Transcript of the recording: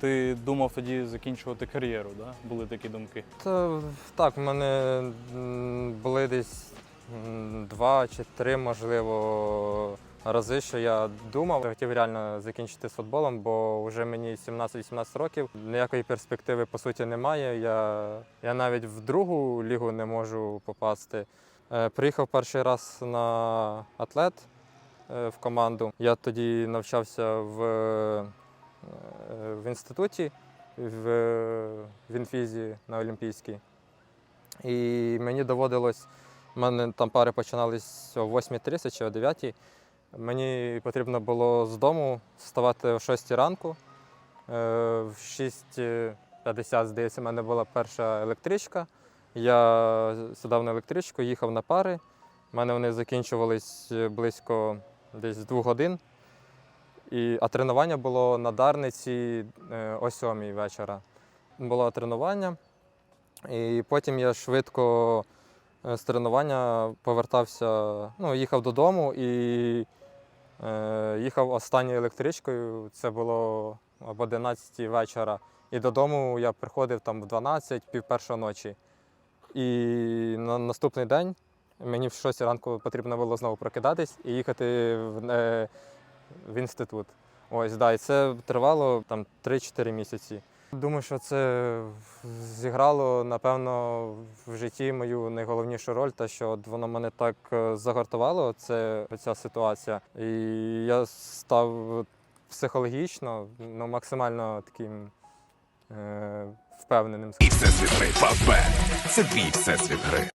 Ти думав тоді закінчувати кар'єру, да? були такі думки. Та, так, в мене були десь два чи три, можливо, рази, що я думав. Я хотів реально закінчити з футболом, бо вже мені 17-18 років. Ніякої перспективи по суті немає. Я, я навіть в другу лігу не можу попасти. Е, Приїхав перший раз на атлет е, в команду. Я тоді навчався в, в інституті в, в інфізі на Олімпійській. І мені доводилось, в мене там пари починались о 8.30 чи о 9. Мені потрібно було з дому вставати о 6 ранку. Е, В 6.50, здається, в мене була перша електричка. Я сідав на електричку, їхав на пари. У мене вони закінчувались близько десь двох годин. І, а тренування було на Дарниці е, о 7 вечора. Було тренування, і потім я швидко е, з тренування повертався, ну, їхав додому і е, їхав останньою електричкою. Це було об 11 вечора. І додому я приходив там в 12, пів першої ночі. І на наступний день мені в 6 ранку потрібно було знову прокидатись і їхати в, е, в інститут. Ось, да, і це тривало там 3-4 місяці. Думаю, що це зіграло, напевно, в житті мою найголовнішу роль, те, що от воно мене так е, загартувало, це ця ситуація. І я став психологічно ну, максимально таким е, впевненим. І всесвіт гри. Фавбет. Це твій всесвіт гри.